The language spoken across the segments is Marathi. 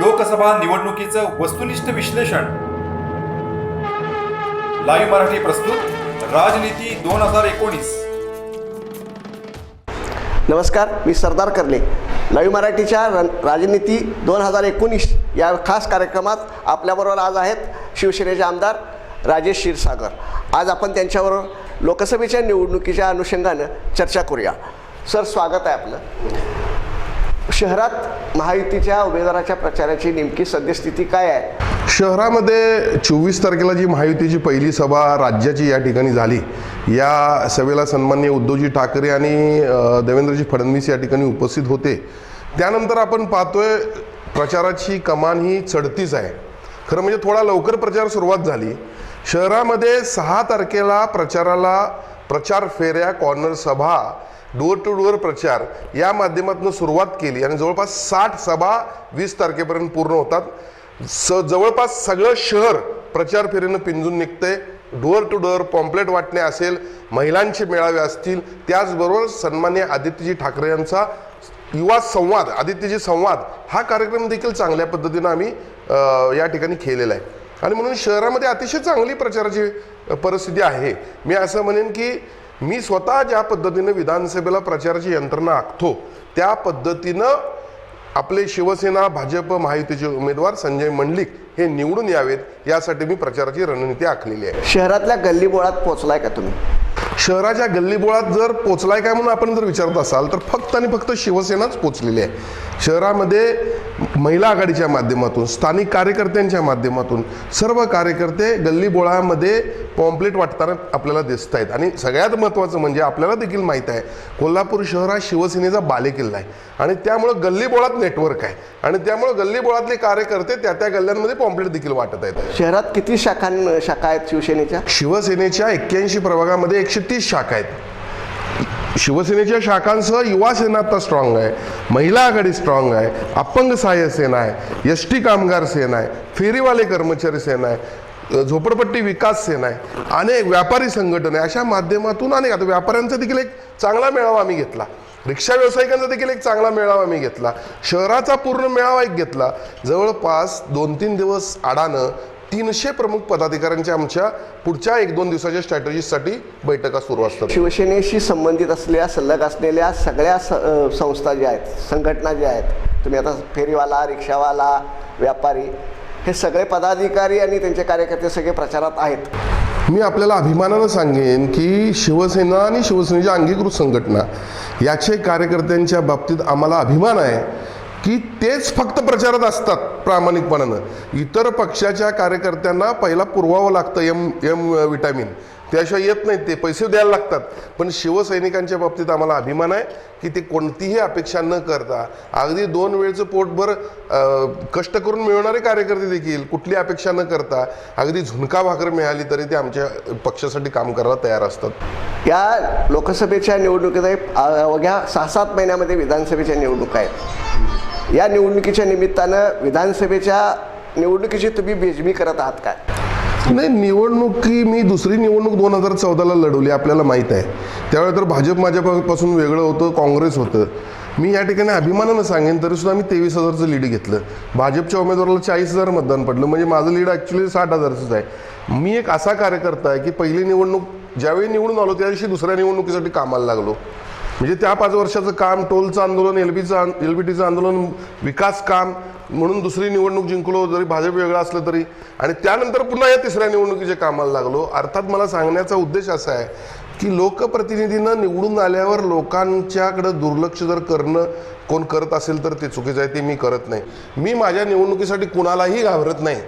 लोकसभा निवडणुकीचं वस्तुनिष्ठ विश्लेषण. लाईव्ह मराठी प्रस्तुत राजनीती दोन हजार एकोणीस. नमस्कार मी सरदार कर्ले लाईव्ह मराठीच्या र राजनीती दोन हजार एकोणीस या खास कार्यक्रमात आपल्याबरोबर आज आहेत शिवसेनेचे आमदार राजेश क्षीरसागर. आज आपण त्यांच्याबरोबर लोकसभेच्या निवडणुकीच्या अनुषंगानं चर्चा करूया. सर स्वागत आहे आपलं. शहरात महायुतीच्या उमेदवाराच्या प्रचाराची नेमकी सद्यस्थिती काय आहे? शहरामध्ये चोवीस तारखेला जी महायुतीची पहिली सभा राज्याची या ठिकाणी झाली या सभेला सन्माननीय उद्धवजी ठाकरे आणि देवेंद्रजी फडणवीस या ठिकाणी उपस्थित होते. त्यानंतर आपण पाहतोय प्रचाराची कमान ही चढतीच आहे. खरं म्हणजे थोडा लवकर प्रचार सुरुवात झाली. शहरामध्ये सहा तारखेला प्रचाराला प्रचार फेऱ्या कॉर्नर सभा डोअर टू डोअर प्रचार या माध्यमातून सुरुवात केली आणि जवळपास साठ सभा वीस तारखेपर्यंत पूर्ण होतात. स जवळपास सगळं शहर प्रचार फेरीनं पिंजून निघतंय. डोअर टू डोअर पॉम्पलेट वाटणे असेल महिलांचे मेळावे असतील त्याचबरोबर सन्मान्य आदित्यजी ठाकरे यांचा युवा संवाद आदित्यजी संवाद हा कार्यक्रम देखील चांगल्या पद्धतीनं आम्ही या ठिकाणी केलेला आहे. आणि म्हणून शहरामध्ये अतिशय चांगली प्रचाराची परिस्थिती आहे. मी असं म्हणेन की मी स्वतः ज्या पद्धतीनं विधानसभेला प्रचाराची यंत्रणा आखतो त्या पद्धतीनं आपले शिवसेना भाजप महायुतीचे उमेदवार संजय मंडलिक हे निवडून यावेत यासाठी मी प्रचाराची रणनीती आखलेली आहे. शहरातल्या गल्लीबोळात पोचलाय का तुम्ही? शहराच्या गल्लीबोळात जर पोचलाय काय म्हणून आपण जर विचारत असाल तर फक्त आणि फक्त शिवसेनाच पोचलेली आहे. शहरामध्ये महिला आघाडीच्या माध्यमातून स्थानिक कार्यकर्त्यांच्या माध्यमातून सर्व कार्यकर्ते गल्लीबोळामध्ये पॉम्पलेट वाटताना आपल्याला दिसत आहेत आणि सगळ्यात महत्त्वाचं म्हणजे आपल्याला देखील माहीत आहे कोल्हापूर शहर हा शिवसेनेचा बालेकिल्ला आहे. आणि त्यामुळं गल्लीबोळात नेटवर्क आहे. आणि त्यामुळं गल्लीबोळातले कार्यकर्ते त्या त्या गल्ल्यांमध्ये पॉम्पलेट देखील वाटत आहेत. शहरात किती शाखां शाखा आहेत शिवसेनेच्या? शिवसेनेच्या एक्क्याऐंशी प्रभागामध्ये एकशे तीस शाखा आहेत. शिवसेनेच्या शाखांसह युवा सेना आता स्ट्रॉंग आहे. महिला आघाडी स्ट्रॉंग आहे. अपंग सहाय्य सेना आहे. एस टी कामगार सेना आहे. फेरीवाले कर्मचारी सेना आहे. झोपडपट्टी विकास सेना आहे. अनेक व्यापारी संघटना आहे. अशा माध्यमातून अनेक आता व्यापाऱ्यांचा देखील एक चांगला मेळावा आम्ही घेतला. रिक्षा व्यावसायिकांचा देखील एक चांगला मेळावा आम्ही घेतला. शहराचा पूर्ण मेळावा एक घेतला. जवळपास दोन तीन दिवस आडानं तीनशे प्रमुख पदाधिकाऱ्यांच्या आमच्या पुढच्या एक दोन दिवसाच्या स्ट्रॅटेजीसाठी बैठका सुरू असतात. शिवसेनेशी संबंधित असलेल्या सल्लग असलेल्या सगळ्या संस्था ज्या आहेत संघटना ज्या आहेत तुम्ही आता फेरीवाला रिक्षावाला व्यापारी हे सगळे पदाधिकारी आणि त्यांचे कार्यकर्ते सगळे प्रचारात आहेत. मी आपल्याला अभिमानानं सांगेन की शिवसेना आणि शिवसेनेच्या अंगीकृत संघटना याचे कार्यकर्त्यांच्या बाबतीत आम्हाला अभिमान आहे. की तेच फक्त प्रचारात असतात प्रामाणिकपणानं. इतर पक्षाच्या कार्यकर्त्यांना पहिला पुरवावं लागतं एम एम विटॅमिन त्याशिवाय येत नाहीत ते पैसे द्यायला लागतात. पण शिवसैनिकांच्या बाबतीत आम्हाला अभिमान आहे की ते कोणतीही अपेक्षा न करता अगदी दोन वेळचं पोटभर कष्ट करून मिळवणारे कार्यकर्ते देखील कुठली अपेक्षा न करता अगदी झुणका भाकर मिळाली तरी ते आमच्या पक्षासाठी काम करायला तयार असतात. या लोकसभेच्या निवडणुकीत अवघ्या सहा सात महिन्यामध्ये विधानसभेच्या निवडणुका आहेत. या निवडणुकीच्या निमित्तानं विधानसभेच्या निवडणुकीची तुम्ही बेजमी करत आहात काय नाही निवडणुकी मी दुसरी निवडणूक दोन हजार चौदाला लढवली आपल्याला माहीत आहे. त्यावेळी तर भाजप माझ्यापासून वेगळं होतं काँग्रेस होतं. मी या ठिकाणी अभिमानानं सांगेन तरीसुद्धा आम्ही मी तेवीस हजारचं लीड घेतलं. भाजपच्या उमेदवाराला चाळीस हजार मतदान पडलं. म्हणजे माझं लीड ॲक्च्युली साठ हजारचंच आहे. मी एक असा कार्यकर्ता आहे की पहिली निवडणूक ज्यावेळी निवडून आलो त्या दिवशी दुसऱ्या निवडणुकीसाठी कामाला लागलो. म्हणजे त्या पाच वर्षाचं काम टोलचं आंदोलन एल बीचं एल बी टीचं आंदोलन विकास काम म्हणून दुसरी निवडणूक जिंकलो जरी भाजप वेगळं असलं तरी. आणि त्यानंतर पुन्हा या तिसऱ्या निवडणुकीच्या कामाला लागलो. अर्थात मला सांगण्याचा उद्देश असा आहे की लोकप्रतिनिधीनं निवडून आल्यावर लोकांच्याकडं दुर्लक्ष जर करणं कोण करत असेल तर ते चुकीचं आहे ते मी करत नाही. मी माझ्या निवडणुकीसाठी कुणालाही घाबरत नाही.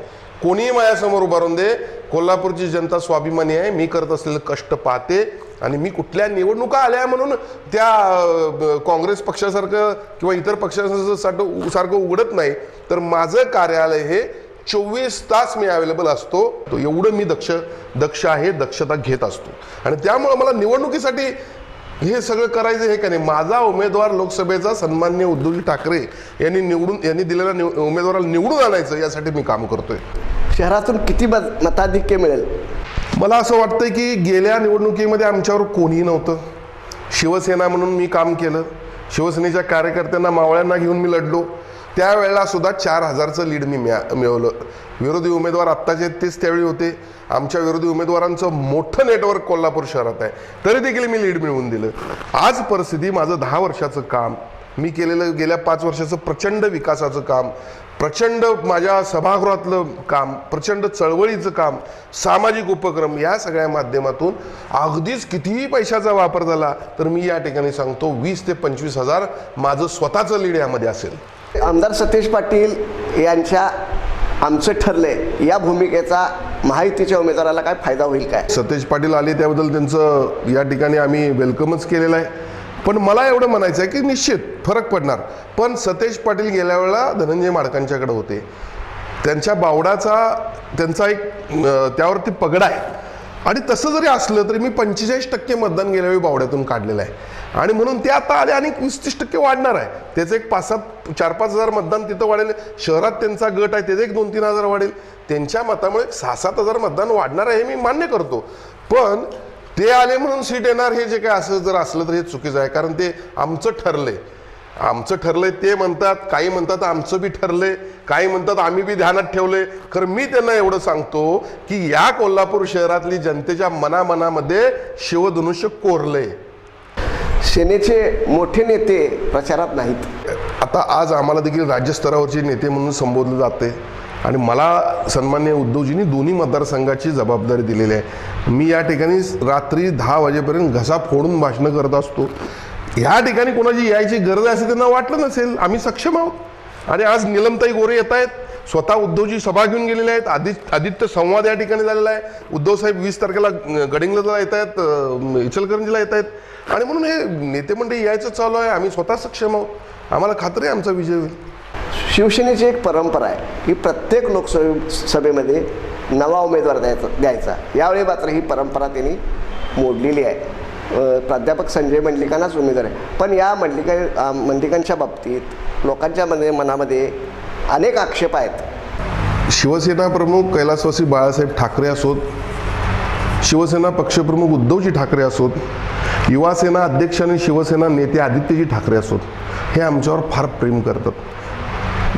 कोणीही माझ्यासमोर उभारून दे कोल्हापूरची जनता स्वाभिमानी आहे मी करत असलेलं कष्ट पाहते आणि मी कुठल्या निवडणुका आल्या म्हणून त्या काँग्रेस पक्षासारखं किंवा इतर पक्षासारखं सारखं उघडत नाही. तर माझं कार्यालय हे चोवीस तास मी अवेलेबल असतो. तो एवढं मी दक्ष दक्ष आहे दक्षता घेत असतो. आणि त्यामुळं मला निवडणुकीसाठी हे सगळं करायचं हे का नाही? माझा उमेदवार लोकसभेचा सन्मान्य उद्धवजी ठाकरे यांनी निवडून यांनी दिलेल्या निव उमेदवाराला निवडून आणायचं यासाठी मी काम करतोय. शहरातून किती मताधिक्य मिळेल? मला असं वाटतं की गेल्या निवडणुकीमध्ये आमच्यावर कोणीही नव्हतं. शिवसेना म्हणून मी काम केलं. शिवसेनेच्या कार्यकर्त्यांना मावळ्यांना घेऊन मी लढलो. त्यावेळेला सुद्धा चार हजारचं लीड मी मिळा मिळवलं. विरोधी उमेदवार आत्ताचे तेच त्यावेळी होते. आमच्या विरोधी उमेदवारांचं मोठं नेटवर्क कोल्हापूर शहरात आहे. तरी देखील मी लीड मिळवून दिलं. आज परिस्थिती माझं दहा वर्षाचं काम मी केलेलं गेल्या पाच वर्षाचं प्रचंड विकासाचं काम प्रचंड माझ्या सभागृहातलं काम प्रचंड चळवळीचं काम सामाजिक उपक्रम या सगळ्या माध्यमातून अगदीच कितीही पैशाचा वापर झाला तर मी या ठिकाणी सांगतो वीस ते पंचवीस हजार माझं स्वतःचं लीड यामध्ये असेल. आमदार सतीश पाटील यांच्या आमचं ठरलंय या भूमिकेचा महायुतीच्या उमेदवाराला काय फायदा होईल काय? सतेज पाटील आले त्याबद्दल त्यांचं या ठिकाणी आम्ही वेलकमच केलेलं आहे. पण मला एवढं म्हणायचं आहे की निश्चित फरक पडणार. पण सतेज पाटील गेल्या वेळेला धनंजय माडकांच्याकडे होते. त्यांच्या बावडाचा त्यांचा एक त्यावरती पगडा आहे. आणि तसं जरी असलं तरी मी पंचेचाळीस टक्के मतदान गेल्यावेळी बावड्यातून काढलेलं आहे. आणि म्हणून ते आता आले आणि वीस तीस टक्के वाढणार आहे. त्याचं एक पाच सात चार पाच हजार मतदान तिथं वाढेल. शहरात त्यांचा गट आहे त्याचं एक दोन तीन हजार वाढेल. त्यांच्या मतामुळे सहा सात हजार मतदान वाढणार आहे हे मी मान्य करतो. पण ते आले म्हणून सीट येणार हे जे काय असं जर असलं तर हे चुकीचं आहे. कारण ते आमचं ठरलंय. आमचं ठरलंय ते म्हणतात काही म्हणतात आमचं बी ठरलंय काही म्हणतात आम्ही बी ध्यानात ठेवलंय. खरं मी त्यांना एवढं सांगतो की या कोल्हापूर शहरातली जनतेच्या मनामनामध्ये शिवधनुष्य कोरलंय. सेनेचे मोठे नेते प्रचारात नाहीत. आता आज आम्हाला देखील राज्यस्तरावरचे नेते म्हणून संबोधलं जाते आणि मला सन्मान्य उद्धवजींनी दोन्ही मतदारसंघाची जबाबदारी दिलेली आहे. मी या ठिकाणी रात्री दहा वाजेपर्यंत घसा फोडून भाषणं करत असतो. ह्या ठिकाणी कोणाची यायची गरज आहे असं त्यांना वाटलं नसेल आम्ही सक्षम आहोत. आणि आज निलमताई गोरे येत आहेत स्वतः उद्धवजी सभा घेऊन गेलेले आहेत आदित्य आदित्य संवाद या ठिकाणी झालेला आहे. उद्धव साहेब वीस तारखेला गडिंगला येत आहेत इचलकरंजीला येत आहेत. आणि म्हणून हे नेते मंडळी यायचं चालू आहे आम्ही स्वतः सक्षम आहोत. आम्हाला खात्री आहे आमचा विजय होईल. शिवसेनेची एक परंपरा आहे की प्रत्येक लोकसभे सभेमध्ये नवा उमेदवार द्यायचा द्यायचा. यावेळी मात्र ही परंपरा त्यांनी मोडलेली आहे. प्राध्यापक संजय मंडलिकांनाच उमेदवार आहे. पण या मंडलिका मंडलिकांच्या बाबतीत लोकांच्या मध्ये मनामध्ये अनेक आक्षेप आहेत. शिवसेना प्रमुख कैलासवासी बाळासाहेब ठाकरे असोत शिवसेना पक्षप्रमुख उद्धवजी ठाकरे असोत युवासेना अध्यक्ष आणि शिवसेना नेते आदित्यजी ठाकरे असोत हे आमच्यावर फार प्रेम करतात.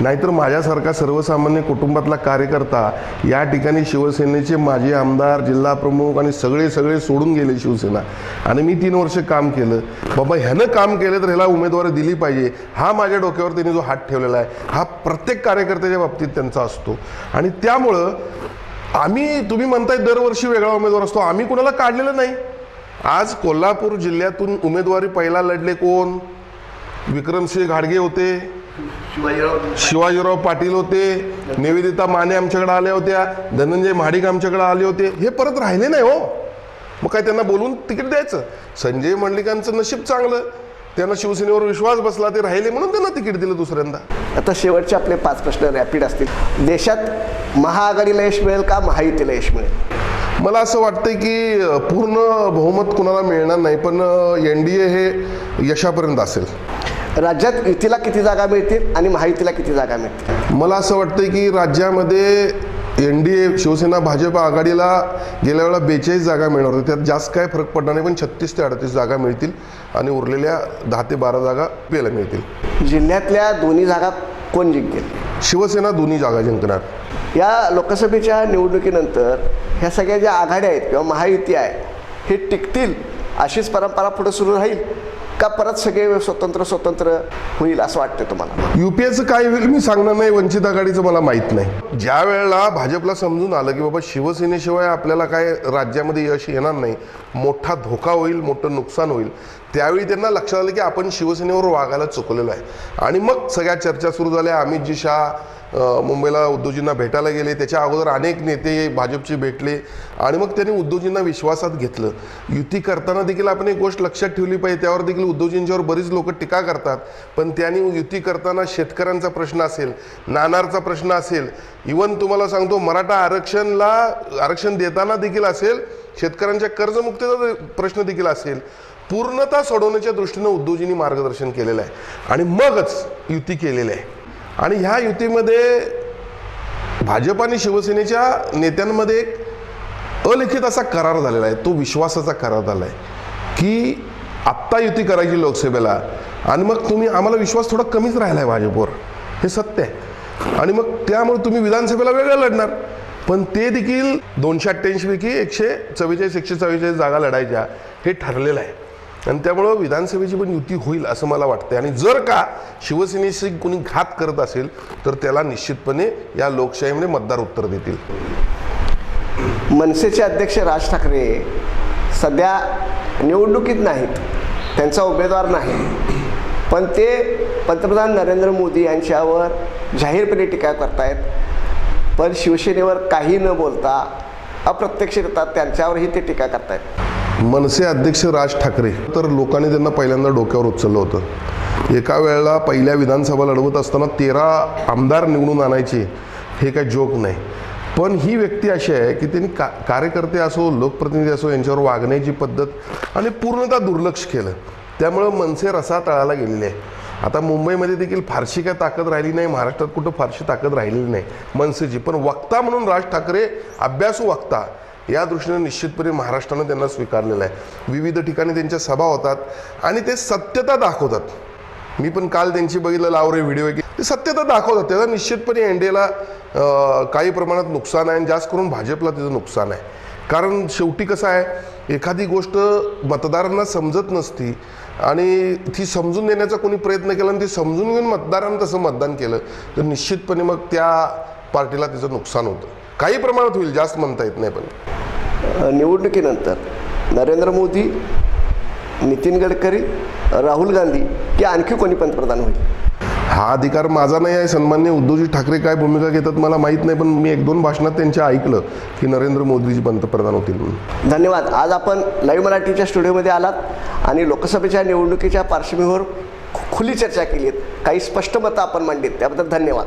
नाहीतर माझ्यासारखा सर्वसामान्य कुटुंबातला कार्यकर्ता या ठिकाणी शिवसेनेचे माजी आमदार जिल्हा प्रमुख आणि सगळे सगळे सोडून गेले शिवसेना. आणि मी तीन वर्ष काम केलं. बाबा ह्यानं काम केलं तर ह्याला उमेदवारी दिली पाहिजे. हा माझ्या डोक्यावर त्यांनी जो हात ठेवलेला आहे हा प्रत्येक कार्यकर्त्याच्या बाबतीत त्यांचा असतो. आणि त्यामुळं आम्ही तुम्ही म्हणताय दरवर्षी वेगळा उमेदवार असतो. आम्ही कुणाला काढलेलं नाही. आज कोल्हापूर जिल्ह्यातून उमेदवारी पहिला लढले कोण? विक्रमसिंह घाडगे होते. शिवाजीराव पाटील होते निवेदिता माने आमच्याकडे आल्या होत्या धनंजय महाडिक आमच्याकडे आले होते हे परत राहिले नाही हो. मग काय त्यांना बोलून तिकीट द्यायचं? संजय मंडलिकांचं नशीब चांगलं त्यांना शिवसेनेवर विश्वास बसला ते राहिले म्हणून त्यांना तिकीट दिलं दुसऱ्यांदा. आता शेवटचे आपले पाच प्रश्न रॅपिड असतील. देशात महाआघाडीला यश मिळेल का महायुतीला यश मिळेल? मला असं वाटतंय की पूर्ण बहुमत कुणाला मिळणार नाही पण एन डी ए हे यशापर्यंत असेल. राज्यात युतीला किती जागा मिळतील आणि महायुतीला किती जागा मिळतील? मला असं वाटतंय की राज्यामध्ये N D A Shiv Sena Bhajap आघाडीला गेल्या वेळेला बेचाळीस जागा मिळणार होत्या. त्यात जास्त काय फरक पडणार नाही पण छत्तीस ते अडतीस जागा मिळतील आणि उरलेल्या दहा ते बारा जागा पेला मिळतील. जिल्ह्यातल्या दोन्ही जागा कोण जिंकेल? शिवसेना दोन्ही जागा जिंकणार. या लोकसभेच्या निवडणुकीनंतर ह्या सगळ्या ज्या आघाड्या आहेत किंवा महायुती आहे हे टिकतील अशीच परंपरा पुढे सुरू राहील? का परत सगळे स्वतंत्र स्वतंत्र होईल असं वाटतं तुम्हाला? युपीएचं काय होईल मी सांगणार नाही वंचित आघाडीचं मला माहीत नाही. ज्या वेळेला भाजपला समजून आलं की बाबा शिवसेनेशिवाय आपल्याला काय राज्यामध्ये यश येणार नाही मोठा धोका होईल मोठं नुकसान होईल त्यावेळी त्यांना लक्षात आलं की आपण शिवसेनेवर वागायला चुकलेलो आहे. आणि मग सगळ्या चर्चा सुरू झाल्या अमितजी जी शाह मुंबईला उद्धवजींना भेटायला गेले. त्याच्या अगोदर अनेक नेते भाजपचे भेटले आणि मग त्यांनी उद्धवजींना विश्वासात घेतलं. युती करताना देखील आपण एक गोष्ट लक्षात ठेवली पाहिजे. त्यावर देखील उद्धवजींच्यावर बरीच लोक टीका करतात. पण त्यांनी युती करताना शेतकऱ्यांचा प्रश्न असेल नाणारचा प्रश्न असेल इवन तुम्हाला सांगतो मराठा आरक्षणला आरक्षण देताना देखील असेल शेतकऱ्यांच्या कर्जमुक्तीचा प्रश्न देखील असेल. पूर्णता सोडवण्याच्या दृष्टीनं उद्धवजींनी मार्गदर्शन केलेलं आहे. आणि मगच युती केलेली आहे. आणि ह्या युतीमध्ये भाजप आणि शिवसेनेच्या नेत्यांमध्ये एक अलिखित असा करार झालेला आहे तो विश्वासाचा करार झाला आहे की आत्ता युती करायची लोकसभेला आणि मग तुम्ही आम्हाला विश्वास थोडा कमीच राहिला आहे भाजपवर हे सत्य आहे. आणि मग त्यामुळे तुम्ही विधानसभेला वेगळं लढणार. पण ते देखील दोनशे अठ्ठ्याऐंशीपैकी एकशे चव्वेचाळीस एकशे चव्वेचाळीस जागा लढायच्या हे ठरलेलं आहे. आणि त्यामुळं विधानसभेची पण युती होईल असं मला वाटतं आणि जर का शिवसेनेशी कोणी घात करत असेल तर त्याला निश्चितपणे या लोकशाहीमध्ये मतदार उत्तर देतील. मनसेचे अध्यक्ष राज ठाकरे सध्या निवडणुकीत नाहीत. त्यांचा उमेदवार नाही. पण ते पंतप्रधान नरेंद्र मोदी यांच्यावर जाहीरपणे टीका करतायत. पण शिवसेनेवर काही न बोलता अप्रत्यक्षरित्या त्यांच्यावरही ते टीका करतायत. मनसे अध्यक्ष राज ठाकरे तर लोकांनी त्यांना पहिल्यांदा डोक्यावर उचललं होतं. एका वेळेला पहिल्या विधानसभा लढवत असताना तेरा आमदार निवडून आणायचे हे काय जोक नाही. पण ही व्यक्ती अशी आहे की त्यांनी का कार्यकर्ते असो लोकप्रतिनिधी असो यांच्यावर वागण्याची पद्धत आणि पूर्णतः दुर्लक्ष केलं. त्यामुळं मनसे रसा तळाला गेलेली आहे आता मुंबईमध्ये देखील फारशी काय ताकद राहिली नाही महाराष्ट्रात कुठं फारशी ताकद राहिलेली नाही मनसेची. पण वक्ता म्हणून राज ठाकरे अभ्यासू वक्ता. या दृष्टीने निश्चितपणे महाराष्ट्रानं त्यांना स्वीकारलेलं आहे. विविध ठिकाणी त्यांच्या सभा होतात आणि ते सत्यता दाखवतात. मी पण काल त्यांची बघितलं लावरे व्हिडिओ की ते सत्यता दाखवतात. त्याचा निश्चितपणे एन डी एला काही प्रमाणात नुकसान आहे आणि जास्त करून भाजपला त्याचं नुकसान आहे. कारण शेवटी कसं आहे एखादी गोष्ट मतदारांना समजत नसती आणि ती समजून देण्याचा कोणी प्रयत्न केला आणि ती समजून घेऊन मतदारांना तसं मतदान केलं तर निश्चितपणे मग त्या पार्टीला त्याचं नुकसान होतं. काही प्रमाणात होईल जास्त म्हणता येत नाही पण. निवडणुकीनंतर नरेंद्र मोदी नितीन गडकरी राहुल गांधी की आणखी कोणी पंतप्रधान होईल? हा अधिकार माझा नाही आहे. सन्मान्य उद्धवजी ठाकरे काय भूमिका घेतात मला माहीत नाही पण मी एक दोन भाषणात त्यांच्या ऐकलं की नरेंद्र मोदीजी पंतप्रधान होतील म्हणून. धन्यवाद. आज आपण लाईव्ह मराठीच्या स्टुडिओमध्ये आलात आणि लोकसभेच्या निवडणुकीच्या पार्श्वभूमीवर खुली चर्चा केली काही स्पष्ट मतं आपण मांडलीत. त्याबद्दल धन्यवाद.